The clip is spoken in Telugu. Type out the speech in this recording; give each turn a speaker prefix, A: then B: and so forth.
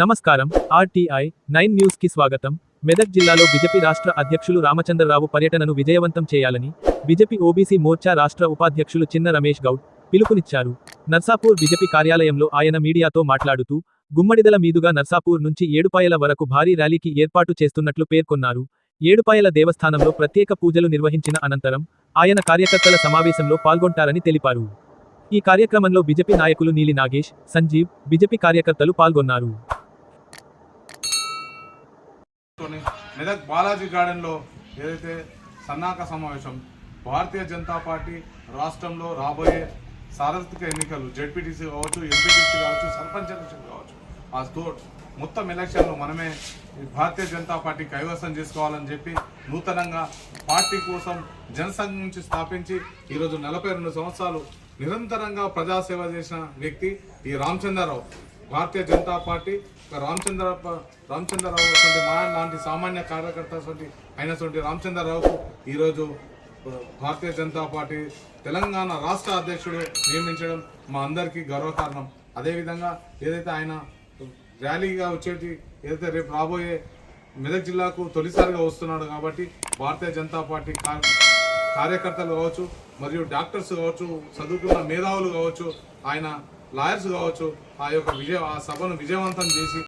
A: నమస్కారం. ఆర్టీఐ నైన్ న్యూస్కి స్వాగతం. మెదక్ జిల్లాలో బిజెపి రాష్ట్ర అధ్యక్షులు రామచంద్రరావు పర్యటనను విజయవంతం చేయాలని బీజేపీ ఓబీసీ మోర్చా రాష్ట్ర ఉపాధ్యక్షులు చిన్న రమేష్ గౌడ్ పిలుపునిచ్చారు. నర్సాపూర్ బిజెపి కార్యాలయంలో ఆయన మీడియాతో మాట్లాడుతూ గుమ్మడిదల మీదుగా నర్సాపూర్ నుంచి ఏడుపాయల వరకు భారీ ర్యాలీకి ఏర్పాటు చేస్తున్నట్లు పేర్కొన్నారు. ఏడుపాయల దేవస్థానంలో ప్రత్యేక పూజలు నిర్వహించిన అనంతరం ఆయన కార్యకర్తల సమావేశంలో పాల్గొంటారని తెలిపారు. ఈ కార్యక్రమంలో బిజెపి నాయకులు నీలి నాగేష్ సంజీవ్ బిజెపి కార్యకర్తలు పాల్గొన్నారు.
B: మెదక్ బాలాజీ గార్డెన్లో ఏదైతే సన్నాహక సమావేశం భారతీయ జనతా పార్టీ రాష్ట్రంలో రాబోయే సార్వత్రిక ఎన్నికలు జెడ్పీటీసీ కావచ్చు ఎంపీటీసీ కావచ్చు సర్పంచ్ ఎలక్షన్ కావచ్చు ఆ తో మొత్తం ఎలక్షన్లో మనమే భారతీయ జనతా పార్టీ కైవసం చేసుకోవాలని చెప్పి నూతనంగా పార్టీ కోసం జనసంఘం నుంచి స్థాపించి ఈరోజు నలభై రెండు సంవత్సరాలు నిరంతరంగా ప్రజాసేవ చేసిన వ్యక్తి ఈ రామచంద్రరావు. భారతీయ జనతా పార్టీ ఒక రామచంద్ర రామచంద్రరావు వంటి మా లాంటి సామాన్య కార్యకర్త అయినటువంటి రామచంద్రరావుకు ఈరోజు భారతీయ జనతా పార్టీ తెలంగాణ రాష్ట్ర అధ్యక్షుడు నియమించడం మా అందరికీ గర్వకారణం. అదేవిధంగా ఏదైతే ఆయన ర్యాలీగా వచ్చేటి ఏదైతే రేపు రాబోయే మెదక్ జిల్లాకు తొలిసారిగా వస్తున్నాడు కాబట్టి భారతీయ జనతా పార్టీ కార్యకర్తలు కావచ్చు మరియు డాక్టర్స్ కావచ్చు చదువుకున్న మేధావులు కావచ్చు ఆయన లాయర్స్ కావచ్చు ఆ యొక్క విజయ ఆ సభను విజయవంతం చేసి